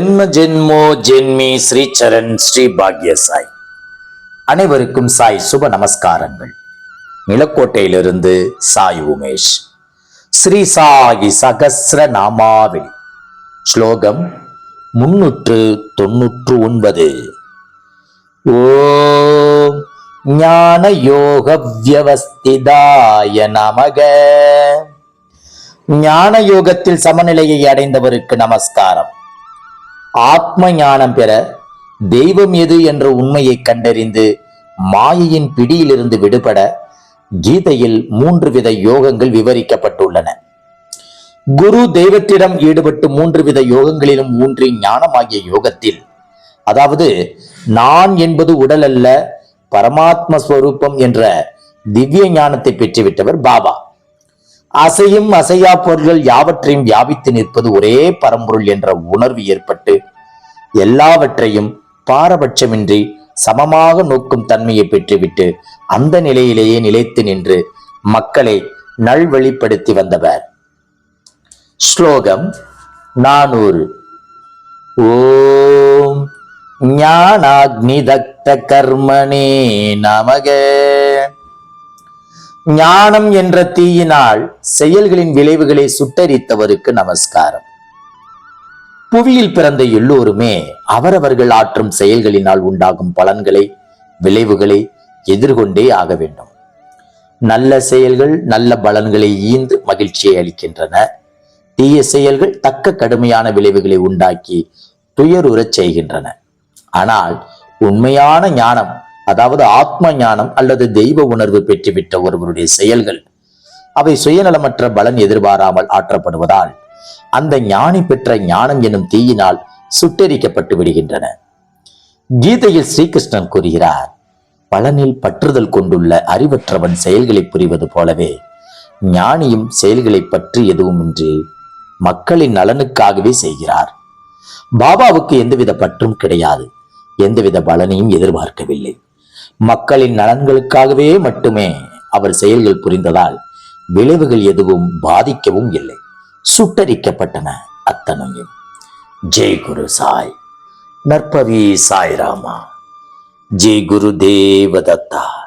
ஜென்ம ஜென்மோ ஜென்மி ஸ்ரீ சரண் ஸ்ரீ பாக்ய சாய் அனைவருக்கும் சாய் சுப நமஸ்காரங்கள். நிலக்கோட்டையிலிருந்து சாய் உமேஷ். ஸ்ரீ சாயி சகசிர நாமாவில் ஸ்லோகம் முன்னூற்று தொன்னூற்று ஒன்பது. ஓம் ஞான யோக வியவஸ்திதாய நமக. ஞான யோகத்தில் சமநிலையை அடைந்தவருக்கு நமஸ்காரம். ஆத்ம ஞானம் பெற தெய்வம் எது என்ற உண்மையை கண்டறிந்து மாயையின் பிடியிலிருந்து விடுபட கீதையில் மூன்று வித யோகங்கள் விவரிக்கப்பட்டுள்ளன. குரு தெய்வத்திடம் ஈடுபட்டு மூன்று வித யோகங்களிலும் ஊன்றி ஞானமாகிய யோகத்தில் அதாவது நான் என்பது உடல் அல்ல பரமாத்ம ஸ்வரூபம் என்ற திவ்ய ஞானத்தை பெற்றுவிட்டவர் பாபா. அசையும் அசையா பொருள்கள் யாவற்றையும் வியாபித்து நிற்பது ஒரே பரம்பொருள் என்ற உணர்வு ஏற்பட்டு எல்லாவற்றையும் பாரபட்சமின்றி சமமாக நோக்கும் தன்மையை பெற்றுவிட்டு அந்த நிலையிலேயே நிலைத்து நின்று மக்களை நல்வழிப்படுத்தி வந்தவர். ஸ்லோகம் நானூறு. ஓம் ஞானாக்னிதக்த கர்மணே நமக. ஞானம் என்ற தீயினால் செயல்களின் விளைவுகளை சுட்டரித்தவருக்கு நமஸ்காரம். புவியில் பிறந்த எல்லோருமே அவரவர்கள் ஆற்றும் செயல்களினால் உண்டாகும் பலன்களை விளைவுகளை எதிர்கொண்டே ஆக வேண்டும். நல்ல செயல்கள் நல்ல பலன்களை ஈந்து மகிழ்ச்சியை அளிக்கின்றன. தீய செயல்கள் தக்க கடுமையான விளைவுகளை உண்டாக்கி துயருறச் செய்கின்றன. ஆனால் உண்மையான ஞானம் அதாவது ஆத்ம ஞானம் அல்லது தெய்வ உணர்வு பெற்றுவிட்ட ஒருவருடைய செயல்கள். அவை சுயநலமற்ற பலன் எதிர்பாராமல் ஆற்றப்படுவதால் அந்த ஞானி பெற்ற ஞானம் எனும் தீயினால் சுட்டெரிக்கப்பட்டு விடுகின்றன. கீதையில் ஸ்ரீகிருஷ்ணன் கூறுகிறார் பலனில் பற்றுதல் கொண்டுள்ள அறிவற்றவன் செயல்களை புரிவது போலவே ஞானியும் செயல்களை பற்றி எதுவுமின்றி மக்களின் நலனுக்காகவே செய்கிறார். பாபாவுக்கு எந்தவித பற்றும் கிடையாது. எந்தவித பலனையும் எதிர்பார்க்கவில்லை. மக்களின் நலன்களுக்காகவே மட்டுமே அவர் செயல்கள் புரிந்ததால் விளைவுகள் எதுவும் பாதிக்கவும் இல்லை. சுட்டரிக்கப்பட்டன அத்தனையும். ஜெய் குரு சாய். நற்பவி சாய் ராமா ஜெய் குரு தேவதத்தா.